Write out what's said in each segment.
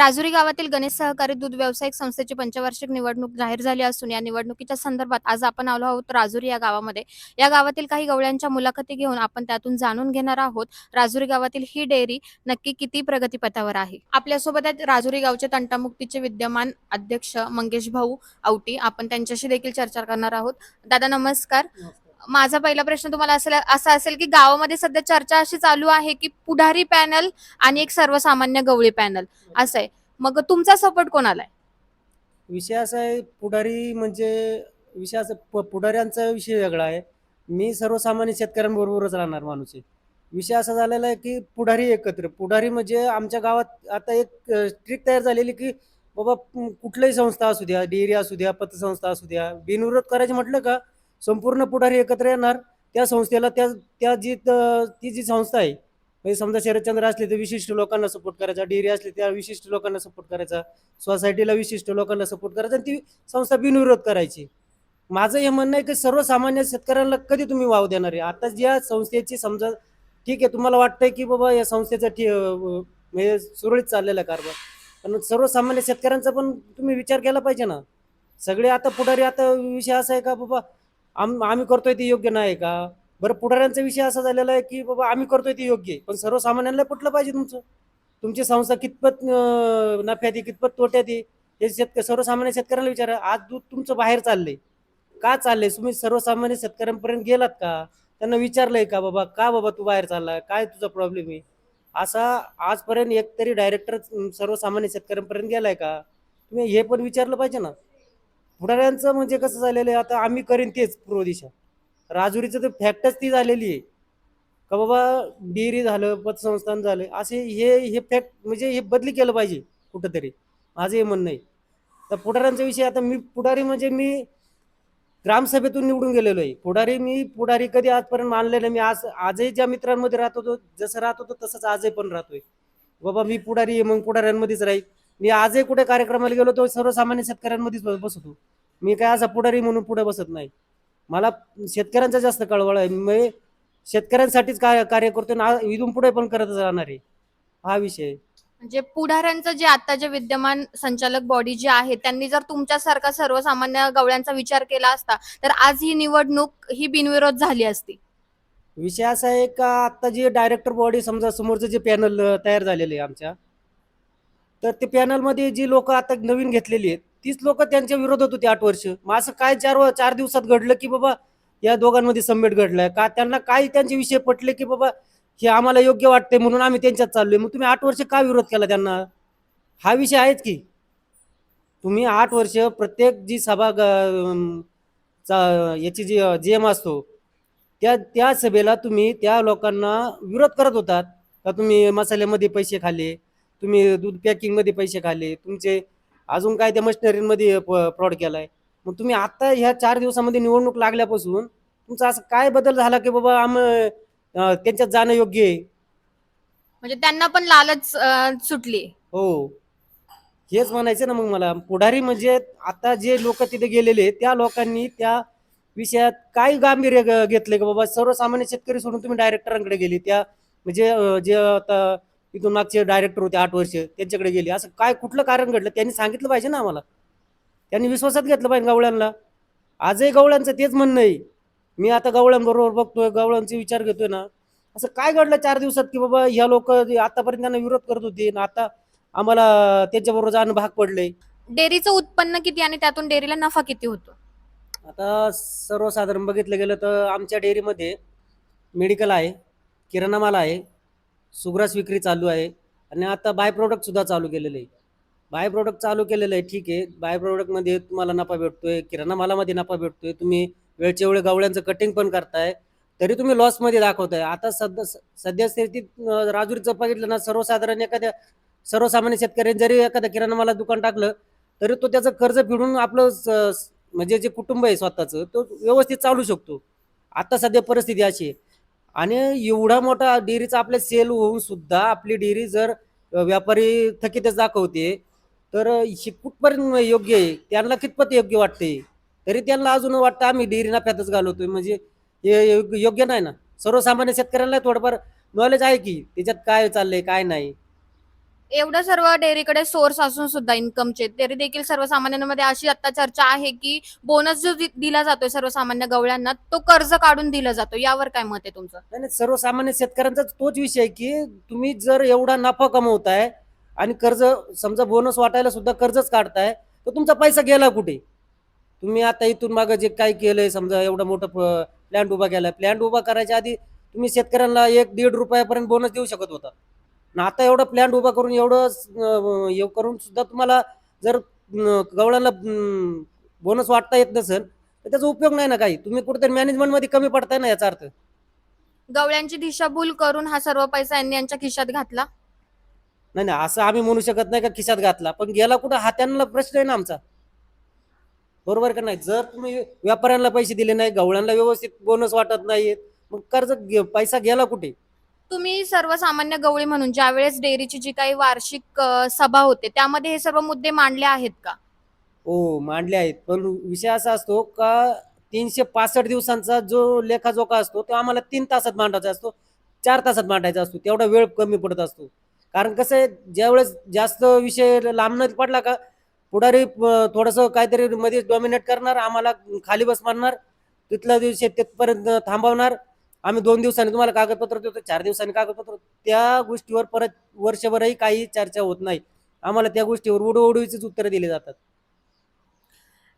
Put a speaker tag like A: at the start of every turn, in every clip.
A: राजुरी गावातील गणेश सहकारी दूध व्यावसायिक संस्थेची पंचवार्षिक निवडणूक जाहीर झाली असून या निवडणुकीच्या संदर्भात आज आपण आलो आहोत राजुरी या गावामध्ये. या गावातील काही गवळ्यांच्या मुलाखती घेऊन आपण त्यातून जाणून घेणार आहोत. राजुरी गावातील ही डेअरी नक्की किती प्रगतीपथावर आहे? आपल्यासोबत आहेत राजुरी गावचे तंटामुक्तीचे विद्यमान अध्यक्ष मंगेश भाऊ आवटी आपण त्यांच्याशी देखील चर्चा करणार आहोत. दादा नमस्कार. माझा पहिला प्रश्न तुम्हाला असेल असा असेल की गावामध्ये सध्या चर्चा अशी चालू आहे की पुढारी पॅनल आणि एक सर्वसामान्य गवळी पॅनल. असं आहे. मग तुमचा सपोर्ट कोणाला आहे?
B: विषय असा आहे पुढारी म्हणजे विषय असं प- पुढाऱ्यांचा विषय वेगळा आहे. मी सर्वसामान्य शेतकऱ्यांबरोबरच राहणार माणूस आहे. विषय असा झालेला आहे की पुढारी एकत्र. पुढारी म्हणजे आमच्या गावात आता एक ट्रिक तयार झालेली की बाबा प- कुठल्याही संस्था असू द्या डेअरी असू द्या पतसंस्था असू द्या बिनविरोध करायचं म्हटलं का संपूर्ण पुढारी एकत्र येणार. त्या संस्थेला त्या त्या जी त- ती जी संस्था आहे म्हणजे समजा शरदचंद्र असले तर विशिष्ट लोकांना सपोर्ट करायचा डेअरी असली त्या विशिष्ट लोकांना सपोर्ट करायचा सोसायटीला विशिष्ट लोकांना सपोर्ट करायचा आणि ती संस्था बिनविरोध करायची. माझं हे म्हणणं आहे की सर्वसामान्य शेतकऱ्यांना कधी तुम्ही वाव देणार आहे? आता ज्या संस्थेची समजा ठीक आहे तुम्हाला वाटतंय की बाबा या संस्थेचा ठी म्हणजे सुरळीत चाललेला आहे कारभार. पण सर्वसामान्य शेतकऱ्यांचा पण तुम्ही विचार केला पाहिजे ना. सगळे आता पुढारी आता विषय असा आहे का बाबा आम आम्ही करतोय ते योग्य नाही का? बरं पुढाऱ्यांचा विषय असा झालेला आहे की बाबा आम्ही करतोय ते योग्य आहे पण सर्वसामान्यांना पटलं पाहिजे तुमचं. तुमची संस्था कितपत नफ्यात आहे कितपत तोट्यात आहे हे शेतक सर्वसामान्य शेतकऱ्याला विचारा. आज दूध तुमचं बाहेर चाललंय. का चाललंय? तुम्ही सर्वसामान्य शेतकऱ्यांपर्यंत गेलात का? त्यांना विचारलंय का बाबा? का बाबा तू बाहेर चालला? काय तुझा प्रॉब्लेम आहे? असा आजपर्यंत एक तरी डायरेक्टर सर्वसामान्य शेतकऱ्यांपर्यंत गेलाय का? तुम्ही हे पण विचारलं पाहिजे ना. पुढाऱ्यांचं म्हणजे कसं झालेलं आहे? आता आम्ही करीन तेच पूर्व दिशा. राजुरीचं तर फॅक्टच ती झालेली आहे. का बाबा डेअरी झालं पतसंस्थान झालं असे हे हे फॅक्ट म्हणजे हे बदली केलं पाहिजे कुठंतरी. माझं हे म्हणणं आहे. तर पुढाऱ्यांचा विषय आता मी पुढारी म्हणजे मी ग्रामसभेतून निवडून गेलेलो आहे. पुढारी मी पुढारी कधी आजपर्यंत मानलेलं नाही. मी आज आजही ज्या मित्रांमध्ये राहत होतो जसं राहत होतो तसंच आजही पण राहतोय. बाबा मी पुढारी आहे मग पुढाऱ्यांमध्येच राहील. मी आजही कुठे कार्यक्रमाला गेलो तो सर्वसामान्य शेतकऱ्यांमध्येच बसतो. मी काय असा पुढारी म्हणून पुढे बसत नाही. मला शेतकऱ्यांचा जास्त कळवळ आहे. मी शेतकऱ्यांसाठीच काय कार्य करतो ना इथून पुढे पण करतच राहणार आहे. हा विषय.
A: म्हणजे पुढाऱ्यांचं जे आता जे विद्यमान संचालक बॉडी जे आहे त्यांनी जर तुमच्यासारखा सर्वसामान्य गवळ्यांचा विचार केला असता तर आज ही निवडणूक ही बिनविरोध झाली असती.
B: विषय असा आहे का आता जे डायरेक्टर बॉडी समजा समोरचं जे पॅनल तयार झालेलं आहे आमच्या तर ते पॅनलमध्ये जी लोक आता नवीन घेतलेली आहेत तीच लोक त्यांच्या विरोधात होती आठ वर्ष. मग असं काय चार चार दिवसात घडलं की बाबा या दोघांमध्ये समेट घडलाय? का त्यांना काय त्यांचे विषय पटले की बाबा हे आम्हाला योग्य वाटते म्हणून आम्ही त्यांच्यात चाललोय? मग तुम्ही आठ वर्ष का विरोध केला त्यांना? हा विषय आहेच की. तुम्ही आठ वर्ष प्रत्येक जी सभा चा- याची जी जी एम असतो त्या त्या सभेला तुम्ही त्या लोकांना विरोध करत होतात. का तुम्ही मसाल्यामध्ये पैसे खाले तुम्ही दूध पॅकिंगमध्ये पैसे खाले तुमचे अजून काय त्या मशिनरीमध्ये फ्रॉड केलाय. मग तुम्ही आता ह्या चार दिवसामध्ये निवडणूक लागल्यापासून तुमचा असं काय बदल झाला की बाबा आम त्यांच्यात जाणं योग्य आहे?
A: म्हणजे त्यांना पण लालच सुटली.
B: हो. हेच म्हणायचं ना मग मला. पुढारी म्हणजे आता जे लोक तिथे गेलेले त्या लोकांनी त्या विषयात काय गांभीर्य घेतले का बाबा सर्वसामान्य शेतकरी सोडून तुम्ही डायरेक्टरांकडे गेले. त्या म्हणजे जे आता इथून मागचे डायरेक्टर होते आठ वर्ष त्यांच्याकडे गेले. असं काय कुठलं कारण घडलं? त्यांनी सांगितलं पाहिजे ना आम्हाला. त्यांनी विश्वासात घेतलं पाहिजे गवळ्यांना. आजही गवळ्यांचं तेच म्हणणं आहे. मी आता गवळ्यांबरोबर बघतोय गवळ्यांचे विचार घेतोय ना. असं काय घडलं चार दिवसात की बाबा ह्या लोक आतापर्यंत त्यांना विरोध करत होते आणि आता आम्हाला त्यांच्याबरोबर जाणं भाग पडलंय?
A: डेअरीचं उत्पन्न किती आणि त्यातून डेअरीला नफा किती होतो?
B: आता सर्वसाधारण बघितलं गेलं तर आमच्या डेअरीमध्ये मेडिकल आहे किराणा माल आहे सुग्रास विक्री चालू आहे. आणि आता बाय प्रोडक्टसुद्धा चालू केलेलं आहे. बाय प्रोडक्ट चालू केलेलं आहे ठीक आहे. बाय प्रोडक्टमध्ये तुम्हाला नफा भेटतोय किराणा मालामध्ये नफा भेटतोय. तुम्ही वेळच्या वेळी गवळ्यांचं कटिंग पण करताय. तरी तुम्ही लॉसमध्ये दाखवताय. आता सध्या सध्या स्थितीत अं, बघितलं ना सर्वसाधारण एखाद्या सर्वसामान्य शेतकऱ्यांनी जरी एखादा किराणा माला दुकान टाकलं तरी तो त्याचं कर्ज फेडून आपलं स- म्हणजे जे कुटुंब आहे स्वतःचं तो व्यवस्थित चालू शकतो. आता सध्या परिस्थिती अशी आहे. आणि एवढा मोठा डेअरीचा आपल्या सेल होऊन सुद्धा आपली डेअरी जर व्यापारी थकीतच दाखवते तर हे कुठपर्यंत योग्य आहे? त्यांना कितपत योग्य वाटते? तरी त्यांना अजून वाटतं आम्ही डेअरी नफ्यातच घालवतोय. म्हणजे हे योग्य योग्य नाही ना? सर्वसामान्य शेतकऱ्यांना थोडंफार नॉलेज आहे की त्याच्यात काय चाललंय काय नाही.
A: एवढं सर्व डेअरीकडे सोर्स असून सुद्धा इन्कमचे तरी देखील सर्वसामान्यांमध्ये अशी आता चर्चा आहे की बोनस जो दि- दिला जातोय सर्वसामान्य गवळ्यांना तो कर्ज काढून दिला जातो. यावर काय मत आहे तुमचं?
B: नाही नाही, सर्वसामान्य शेतकऱ्यांचा तोच विषय आहे की तुम्ही जर एवढा नफा कमवताय आणि कर्ज समजा बोनस वाटायला सुद्धा कर्जच काढताय तर तुमचा पैसा गेला कुठे? तुम्ही आता इथून मागं जे काय केलंय समजा एवढा मोठं प्लॅन्ट उभा केला प्लॅन्ट उभा करायच्या आधी तुम्ही शेतकऱ्यांना एक दीड रुपयापर्यंत बोनस देऊ शकत होता. आणि आता एवढं प्लॅन्ट उभा करून एवढं अं, हे करून सुद्धा तुम्हाला जर अं, गवळ्यांना बोनस वाटता येत नसेल तर त्याचा उपयोग नाही ना काही. तुम्ही कुठेतरी मॅनेजमेंटमध्ये कमी पडताय ना याचा अर्थ.
A: गवळ्यांची दिशाभूल करून हा सर्व पैसा यांनी यांच्या खिशात घातला?
B: नाही नाही असं आम्ही म्हणू शकत नाही का खिशात घातला पण गेला कुठं हा त्यांना प्रश्न आहे ना आमचा. बरोबर का नाही? जर तुम्ही व्यापाऱ्यांना पैसे दिले नाही गवळ्यांना व्यवस्थित बोनस वाटत नाहीत मग कर्ज गे- पैसा गेला कुठे?
A: तुम्ही सर्वसामान्य गवळी म्हणून ज्यावेळेस डेअरीची जी काही वार्षिक अ, सभा होते त्यामध्ये हे सर्व मुद्दे मांडले आहेत का?
B: हो मांडले आहेत. पण विषय असा असतो का तीनशे पासष्ट दिवसांचा जो लेखाजोखा असतो तो आम्हाला तीन तासात मांडायचा असतो चार तासात मांडायचा असतो तेवढा वेळ कमी पडत असतो. कारण कसं आहे ज्यावेळेस जास्त विषय लांबणं पडला का पुढारी अं, थोडंसं काहीतरी मध्ये डॉमिनेट करणार आम्हाला खाली बस मारणार तिथल्या दिवशी तिथपर्यंत थांबवणार आम्ही दोन दिवसांनी तुम्हाला कागदपत्र देतो चार दिवसांनी कागदपत्र त्या गोष्टीवर परत वर्षभरही काही चर्चा होत नाही. आम्हाला त्या गोष्टीवर उडवडीचीच उत्तरं दिली जातात.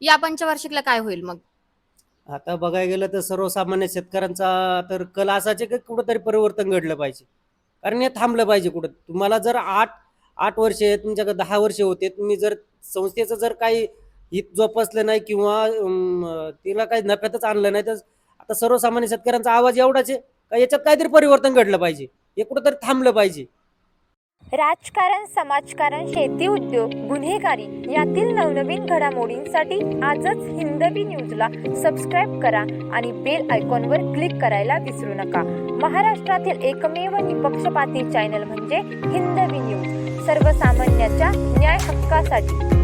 A: या पंचवार्षिकला काय होईल मग?
B: आता बघायला गेलं तर सर्वसामान्य शेतकऱ्यांचा तर कल असाच आहे की कुठंतरी परिवर्तन घडलं पाहिजे. कारण हे थांबलं पाहिजे कुठं. तुम्हाला जर आठ आठ वर्षे तुमच्याकडे दहा वर्षे होते तुम्ही जर संस्थेचं जर काही हित जोपासलं नाही किंवा तिला काही नफ्यातच आणलं नाही तर आता सर्वसामान्य शेतकऱ्यांचा आवाज एवढाच आहे का याच्यात काहीतरी परिवर्तन घडलं पाहिजे. हे कुठंतरी थांबलं पाहिजे.
C: राजकारण समाजकारण शेती उद्योग गुन्हेगारी यातील नवनवीन घडामोडींसाठी आजच हिंदवी न्यूजला सबस्क्राईब करा आणि बेल आयकॉनवर क्लिक करायला विसरू नका. महाराष्ट्रातील एकमेव निपक्षपाती चॅनल म्हणजे हिंदवी न्यूज. सर्वसामान्याच्या न्याय हक्कासाठी.